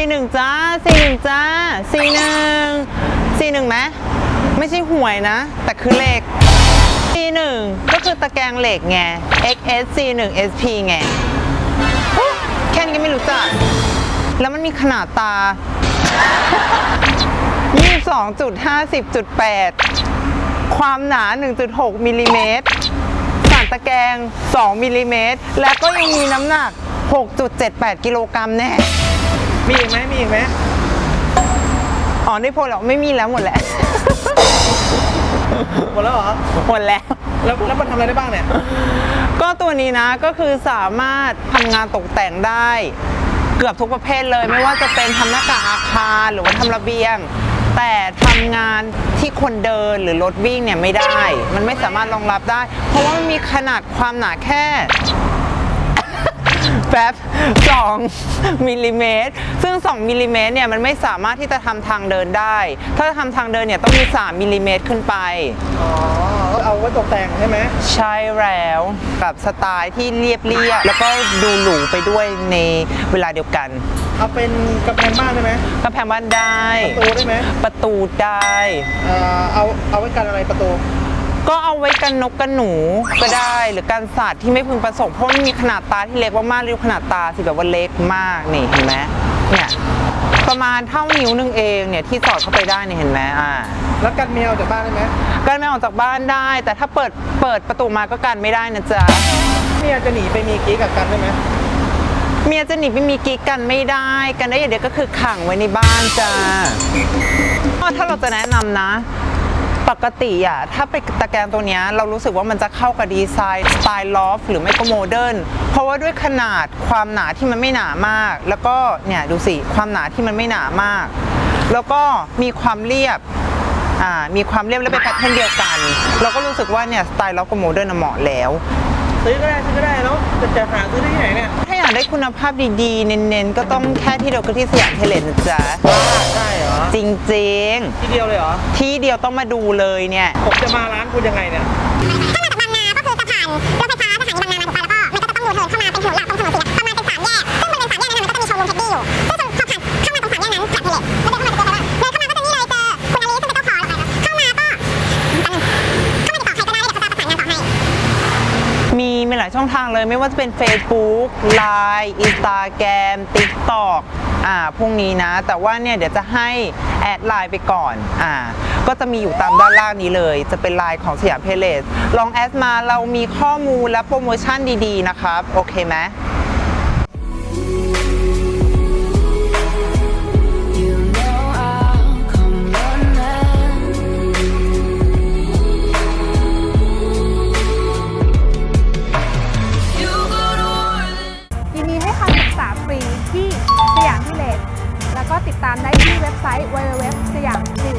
สี่หนึ่งจ้าสีหนึ่งจ้าสีหนึ่งสีหนึ่งไหมไม่ใช่หวยนะ แต่คือเหล็กซีหนึ่งก็คือตะแกรงเหล็กไง XS C1 SP ไงแค่นี้ก็ไม่รู้จัก แล้วมันมีขนาดตา 22.50.8 ความหนา 1.6 มิลลิเมตรสานตะแกรง 2 มิลลิเมตร และก็ยังมีน้ำหนัก 6.78 กิโลกรัมแน่ มีอีกไหมมีอีกไหมอ๋อได้โพลแล้วไม่มีแล้วหมดแล้วหมดแล้วเหรอหมดแล้ว แล้วแล้วมันทำอะไรได้บ้างเนี่ย ก็ตัวนี้นะก็คือสามารถทำงานตกแต่งได้ เกือบทุกประเภทเลย ไม่ว่าจะเป็นทำหน้ากากอาคารหรือว่าทำระเบียง แต่ทำงานที่คนเดินหรือรถวิ่งเนี่ยไม่ได้ มันไม่สามารถรองรับได้ เพราะว่ามันมีขนาดความหนาแค่ แป๊บ2มิลลิเมตรซึ่ง 2มิลลิเมตรเนี่ยมันไม่สามารถที่จะทำทางเดินได้ ถ้าจะทำทางเดินเนี่ยต้องมี 3มิลลิเมตรขึ้นไป อ๋อ เอาไว้ตกแต่งใช่ไหม ใช่แล้วกับสไตล์ที่เรียบเรียบแล้วก็ดูหรูไปด้วยในเวลาเดียวกัน เอาเป็นกำแพงบ้านได้ไหมกำแพงบ้านได้ ประตูได้ไหมประตูได้ เอ่อเอาเอาไว้กันอะไรประตู ก็เอาไว้กันนกกันหนูก็ได้หรือกันสัตว์ที่ไม่พึงประสงค์เพราะมันมีขนาดตาที่เล็กมากๆดูขนาดตาสิแบบว่าเล็กมากนี่เห็นไหมเนี่ยประมาณเท่านิ้วหนึงเองเนี่ยที่สอดเข้าไปได้เนี่ยเห็นไหมอ่าแล้วกันแมวจากบ้านได้ไหมกันไม่ออกจากบ้านได้ แต่ถ้าเปิดเปิดประตูมาก็กันไม่ได้นะจ๊ะเมียจะหนีไปมีกิ๊กกับกันได้ไหมเมียจะหนีไปมีกิ๊กกันไม่ได้ กันได้อย่างเดียวก็คือขังไว้ในบ้านจ้าก็ถ้าเราจะแนะนำนะ ปกติอะถ้าไปตะแกรงตัวเนี้ยเรารู้สึกว่ามันจะเข้ากับดีไซน์สไตล์ลอฟหรือไม่ก็โมเดิร์นเพราะว่าด้วยขนาดความหนาที่มันไม่หนามาก แล้วก็เนี่ยดูสิความหนาที่มันไม่หนามาก แล้วก็มีความเรียบอ่ามีความเรียบและเป็นแพทเทิร์นเดียวกัน เราก็รู้สึกว่าเนี่ยสไตล์ลอฟกับโมเดิร์นเหมาะแล้ว ซื้อก็ได้ซื้อก็ได้แล้วจะจะหาซื้อได้ที่ไหนเนี่ยถ้าอยากได้คุณภาพดีๆ เน้นๆ ก็ต้องแค่ที่เดียวก็ที่สยามเทเลนนะจ๊ะ ใช่เหรอ จริงที่เดียวเลยเหรอ ๆ ที่เดียวต้องมาดูเลยเนี่ย ผมจะมาร้านคุณยังไงเนี่ยถ้ามาจากบางนาก็คือจะผ่านรถไฟฟ้าสถานีบางนามาถูกไปแล้วก็มันก็จะต้องยูเทิร์นเข้ามาเป็นถนนหลักตรงถนนสีประมาณเป็นสามแยกซึ่งบริเวณสามแยกนั้นมันก็จะมีโชว์รูมเท็ดดี้อยู่ซึ่งพอผ่านเข้ามาตรงสามแยกนั้นผ่านเทเลสแล้วเดินเข้ามาจะเจอเลยว่าเดินเข้ามาก็จะนี่เลยเจอคุณอลิซึ่งเป็นเจ้าของเข้ามาก็เข้ามาติดต่อใครก็ได้เดี๋ยวเขาจะประสานงานต่อให้มีมีหลายช่องทางเลยไม่ว่าจะเป็น Facebook Line Instagram TikTok อ่าพวกนี้นะ แต่ว่าเนี่ยเดี๋ยวจะให้แอดไลน์ไปก่อนอ่าก็จะมีอยู่ตามด้านล่างนี้เลย จะเป็นไลน์ของสยามเพลสลองแอดมาเรามีข้อมูลและโปรโมชั่นดีๆนะครับ โอเคไหม เว็บไซต์ www สยาม e ิว